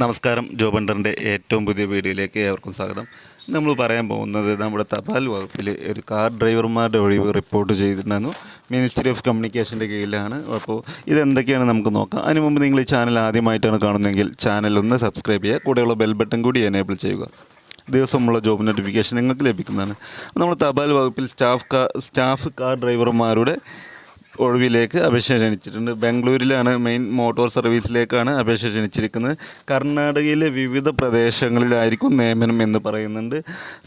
നമസ്കാരം ജോബണ്ടറിന്റെ ഏറ്റവും പുതിയ വീഡിയോയിലേക്ക് ഏവർക്കും സ്വാഗതം. നമ്മൾ പറയാൻ പോകുന്നത് നമ്മുടെ തപാൽ വകുപ്പിൽ ഒരു കാർ ഡ്രൈവർമാരുടെ ഒഴിവ് റിപ്പോർട്ട് ചെയ്തിട്ടുണ്ടായിരുന്നു. മിനിസ്ട്രി ഓഫ് കമ്മ്യൂണിക്കേഷന്റെ കീഴിലാണ്. അപ്പോൾ ഇതെന്തൊക്കെയാണ് നമുക്ക് നോക്കാം. അതിന് മുമ്പ് നിങ്ങൾ ഈ ചാനൽ ആദ്യമായിട്ടാണ് കാണുന്നതെങ്കിൽ ചാനൽ ഒന്ന് സബ്സ്ക്രൈബ് ചെയ്യുക കൂടെയുള്ള ബെൽ ബട്ടൺ കൂടി എനേബിൾ ചെയ്യുക. ദിവസമുള്ള ജോബ് നോട്ടിഫിക്കേഷൻ നിങ്ങൾക്ക് ലഭിക്കുന്നതാണ്. നമ്മൾ തപാൽ വകുപ്പിൽ സ്റ്റാഫ് കാ സ്റ്റാഫ് കാർ ഡ്രൈവർമാരുടെ ഒഴിവിലേക്ക് അപേക്ഷ ക്ഷണിച്ചിട്ടുണ്ട്. ബാംഗ്ലൂരിലാണ് മെയിൻ മോട്ടോർ സർവീസിലേക്കാണ് അപേക്ഷ ക്ഷണിച്ചിരിക്കുന്നത്. കർണാടകയിലെ വിവിധ പ്രദേശങ്ങളിലായിരിക്കും നിയമനം എന്ന് പറയുന്നുണ്ട്.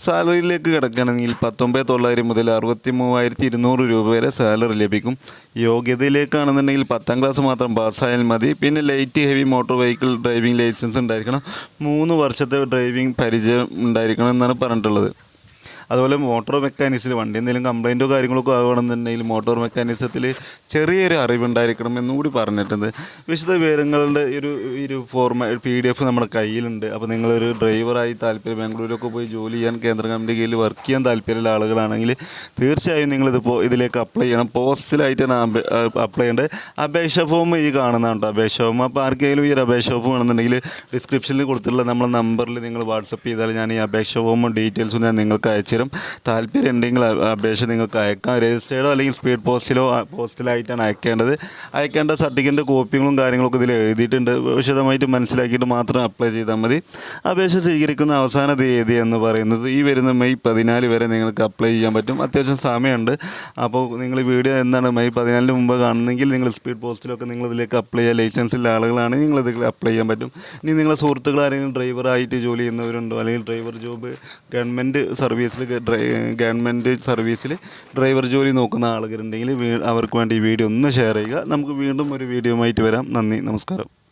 സാലറിയിലേക്ക് കിടക്കുകയാണെങ്കിൽ പത്തൊമ്പത് തൊള്ളായിരം മുതൽ അറുപത്തി മൂവായിരത്തി ഇരുന്നൂറ് രൂപ വരെ സാലറി ലഭിക്കും. യോഗ്യതയിലേക്കാണെന്നുണ്ടെങ്കിൽ പത്താം ക്ലാസ് മാത്രം പാസ്സായാൽ മതി. പിന്നെ light heavy motor vehicle driving licence ഉണ്ടായിരിക്കണം. മൂന്ന് വർഷത്തെ ഡ്രൈവിംഗ് പരിചയം ഉണ്ടായിരിക്കണം എന്നാണ് പറഞ്ഞിട്ടുള്ളത്. അതുപോലെ മോട്ടോർ മെക്കാനിക്സിൽ വണ്ടി എന്തെങ്കിലും കംപ്ലൈന്റോ കാര്യങ്ങളൊക്കെ ആവുകയാണെന്നുണ്ടെങ്കിൽ മോട്ടോർ മെക്കാനിസത്തിൽ ചെറിയൊരു അറിവുണ്ടായിരിക്കണം എന്നും കൂടി പറഞ്ഞിട്ടുണ്ട്. വിശദ വിവരങ്ങളുടെ ഒരു ഒരു ഫോർമ പി ഡി എഫ് നമ്മുടെ കയ്യിലുണ്ട്. അപ്പോൾ നിങ്ങളൊരു ഡ്രൈവറായി താല്പര്യം ബാംഗ്ലൂരൊക്കെ പോയി ജോലി ചെയ്യാൻ കേന്ദ്ര കമ്മിറ്റി കീഴിൽ വർക്ക് ചെയ്യാൻ താല്പര്യമുള്ള ആളുകളാണെങ്കിൽ തീർച്ചയായും നിങ്ങളിതിപ്പോൾ ഇതിലേക്ക് അപ്ലൈ ചെയ്യണം. പോസ്റ്റിലായിട്ടാണ് അപ്ലൈ ചെയ്യേണ്ടത്. അപേക്ഷ ഫോം ഈ കാണുന്നതാണ് കേട്ടോ അപേക്ഷ ഫോം അപ്പോൾ ആർക്കെങ്കിലും ഈ ഒരു അപേക്ഷ ഫോം വേണമെന്നുണ്ടെങ്കിൽ ഡിസ്ക്രിപ്ഷനിൽ കൊടുത്തിട്ടുള്ള നമ്മളെ നമ്പറിൽ നിങ്ങൾ വാട്സപ്പ് ചെയ്താൽ ഞാൻ ഈ അപേക്ഷ ഫോമും ഡീറ്റെയിൽസും ഞാൻ നിങ്ങൾക്ക് അയച്ചു തരും താല്പര്യം ഉണ്ടെങ്കിൽ അപേക്ഷ നിങ്ങൾക്ക് അയക്കാം. രജിസ്റ്റേർഡോ അല്ലെങ്കിൽ സ്പീഡ് പോസ്റ്റിലോ പോസ്റ്റിലായിട്ടാണ് അയക്കേണ്ടത്. അയക്കേണ്ട സർട്ടിഫിക്കറ്റ് കോപ്പികളും കാര്യങ്ങളൊക്കെ ഇതിൽ എഴുതിയിട്ടുണ്ട്. വിശദമായിട്ട് മനസ്സിലാക്കിയിട്ട് മാത്രം അപ്ലൈ ചെയ്താൽ മതി. അപേക്ഷ സ്വീകരിക്കുന്ന അവസാന തീയതി എന്ന് പറയുന്നത് ഈ വരുന്ന മെയ് പതിനാല് വരെ നിങ്ങൾക്ക് അപ്ലൈ ചെയ്യാൻ പറ്റും. അത്യാവശ്യം സമയമുണ്ട്. അപ്പോൾ നിങ്ങൾ വീഡിയോ എന്താണ് മെയ് പതിനാലിന് മുമ്പ് കാണുന്നെങ്കിൽ നിങ്ങൾ സ്പീഡ് പോസ്റ്റിലൊക്കെ നിങ്ങൾ ഇതിലേക്ക് അപ്ലൈ ചെയ്യാൻ ലൈസൻസിലുള്ള ആളുകളാണെങ്കിൽ നിങ്ങൾ ഇതിൽ അപ്ലൈ ചെയ്യാൻ പറ്റും. ഇനി നിങ്ങളുടെ സുഹൃത്തുക്കൾ ആരെങ്കിലും ഡ്രൈവറായിട്ട് ജോലി ചെയ്യുന്നവരുണ്ടോ? അല്ലെങ്കിൽ ഡ്രൈവർ ജോബ് ഗവൺമെന്റ് സർവീസിൽ ഗവൺമെന്റ് സർവീസിൽ ഡ്രൈവർ ജോലി നോക്കുന്ന ആളുകളുണ്ടെങ്കിൽ അവർക്ക് വേണ്ടി ഈ വീഡിയോ ഒന്ന് ഷെയർ ചെയ്യുക. നമുക്ക് വീണ്ടും ഒരു വീഡിയോ ആയിട്ട് വരാം. നന്ദി നമസ്കാരം.